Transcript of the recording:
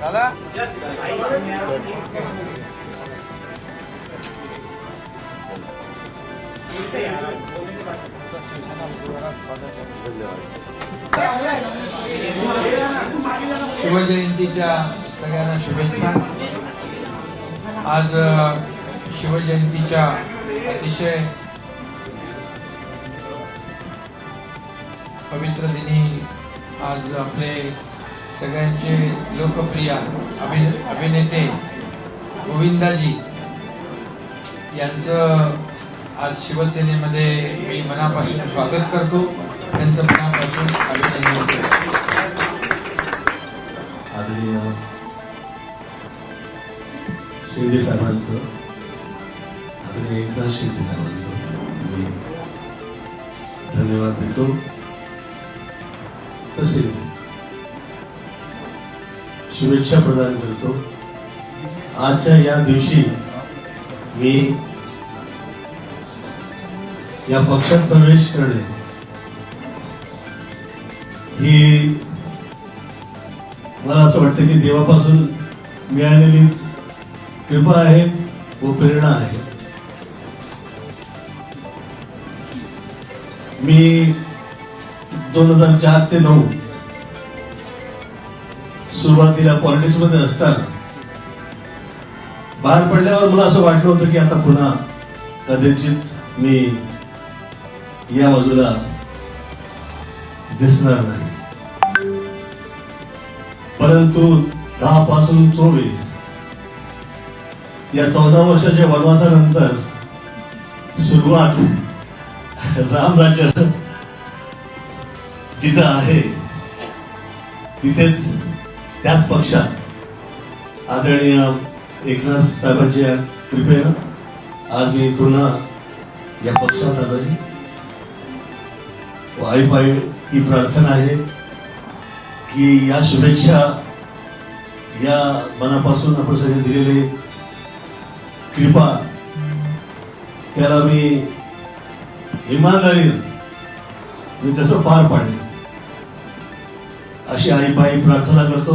दादा? शिवजयंतीच्या सगळ्यांना शुभेच्छा. आज शिवजयंतीच्या अतिशय पवित्र दिनी आज आपले सगळ्यांचे लोकप्रिय अभि अभिनेते गोविंदाजी यांचं आज शिवसेनेमध्ये मी मनापासून स्वागत करतो. त्यांचं मनापासून अभिनंदन करतो. आदरणीय शिंदे साहेबांचं आदरणीय एकनाथ शिंदे साहेबांचं मी धन्यवाद देतो. तसेच शुभेच्छा प्रदान करतो. आजच्या या दिवशी मी या पक्षात प्रवेश करणे ही मला असं वाटतं की देवापासून मिळालेलीच कृपा आहे व प्रेरणा आहे. मी दोन हजार चार ते नऊ सुरुवातीला पॉलिटिक्समध्ये असताना बाहेर पडल्यावर मला असं वाटलं होतं की आता पुन्हा कदाचित मी या बाजूला दिसणार नाही. परंतु दहा पासून चोवीस या चौदा वर्षाच्या वनवासानंतर सुरुवात रामराज्य जिथं आहे तिथेच त्याच पक्षात आदरणीय एकनाथ साहेबांच्या कृपेनं आज मी पुन्हा या पक्षात आलो आहे आईपाई ही प्रार्थना आहे की या शुभेच्छा या मनापासून आपण सगळे दिलेले कृपा त्याला मी इमानदारीनं मी कसं पार पाडेन अशी आईपाई प्रार्थना करतो.